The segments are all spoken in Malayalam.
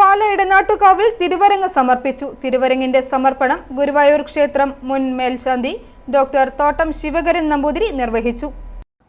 പാല ഇടനാട്ടുകാവിൽ തിരുവരങ്ങ് സമർപ്പിച്ചു. തിരുവരങ്ങിന്റെ സമർപ്പണം ഗുരുവായൂർ ക്ഷേത്രം മുൻ മേൽശാന്തി ഡോക്ടർ തോട്ടം ശിവകരൻ നമ്പൂതിരി നിർവഹിച്ചു.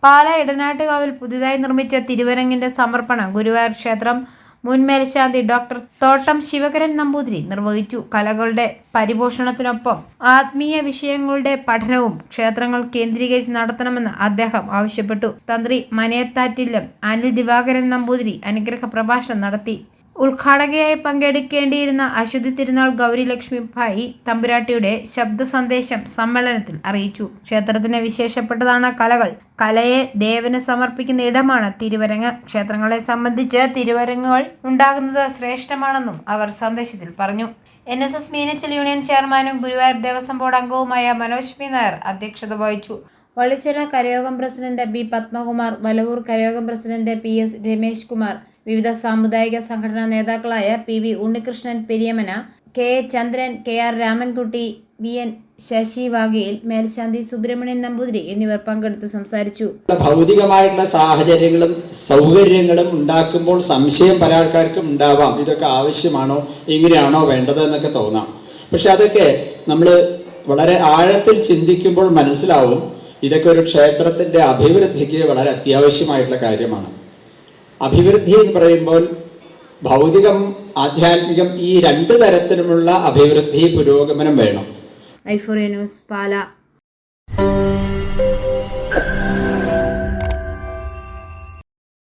പാല ഇടനാട്ടുകാവിൽ പുതുതായി നിർമ്മിച്ച തിരുവരങ്ങിന്റെ സമർപ്പണം ഗുരുവായൂർ ക്ഷേത്രം മുൻ മേൽശാന്തി ഡോക്ടർ തോട്ടം ശിവകരൻ നമ്പൂതിരി നിർവഹിച്ചു. കലകളുടെ പരിപോഷണത്തിനൊപ്പം ആത്മീയ വിഷയങ്ങളുടെ പഠനവും ക്ഷേത്രങ്ങൾ കേന്ദ്രീകരിച്ച് നടത്തണമെന്ന് അദ്ദേഹം ആവശ്യപ്പെട്ടു. തന്ത്രി മനയത്താറ്റില്ലം അനിൽ ദിവാകരൻ നമ്പൂതിരി അനുഗ്രഹ പ്രഭാഷണം നടത്തി. ഉദ്ഘാടകയായി പങ്കെടുക്കേണ്ടിയിരുന്ന അശ്വതി തിരുനാൾ ഗൗരി ലക്ഷ്മി ഭായി തമ്പുരാട്ടിയുടെ ശബ്ദ സന്ദേശം സമ്മേളനത്തിൽ അറിയിച്ചു. ക്ഷേത്രത്തിന് വിശേഷപ്പെട്ടതാണ് കലകൾ. കലയെ ദേവന് സമർപ്പിക്കുന്ന ഇടമാണ് തിരുവരങ്ങ്. ക്ഷേത്രങ്ങളെ സംബന്ധിച്ച് തിരുവരങ്ങുകൾ ഉണ്ടാകുന്നത് ശ്രേഷ്ഠമാണെന്നും അവർ സന്ദേശത്തിൽ പറഞ്ഞു. N S S Meenachil union ചെയർമാനും ഗുരുവായൂർ ദേവസ്വം ബോർഡ് അംഗവുമായ മനോജ് പി നായർ അധ്യക്ഷത വഹിച്ചു. Vallichira കരയോഗം president B Padmakumar Valavoor Karayogam president P S Ramesh Kumar വിവിധ സാമുദായിക സംഘടനാ നേതാക്കളായ P V Unnikrishnan Periyamana K A Chandran K R Ramankutty V N Sasi വാഗയിൽ മേൽശാന്തി സുബ്രഹ്മണ്യൻ നമ്പൂതിരി എന്നിവർ പങ്കെടുത്ത് സംസാരിച്ചു. ഭൗതികമായിട്ടുള്ള സാഹചര്യങ്ങളും സൗകര്യങ്ങളും ഉണ്ടാക്കുമ്പോൾ സംശയം പല ആൾക്കാർക്കും ഉണ്ടാവാം. ഇതൊക്കെ ആവശ്യമാണോ എങ്ങനെയാണോ വേണ്ടത് എന്നൊക്കെ തോന്നാം. പക്ഷെ അതൊക്കെ നമ്മൾ വളരെ ആഴത്തിൽ ചിന്തിക്കുമ്പോൾ മനസ്സിലാവും. ഇതൊക്കെ ഒരു ക്ഷേത്രത്തിന്റെ അഭിവൃദ്ധിക്ക് വളരെ അത്യാവശ്യമായിട്ടുള്ള കാര്യമാണ്. അഭിവൃദ്ധി എന്ന് പറയുമ്പോൾ ഭൗതികം ആധ്യാത്മികം ഈ രണ്ട് തരത്തിലുമുള്ള അഭിവൃദ്ധി പുരോഗമനം വേണം. ന്യൂസ്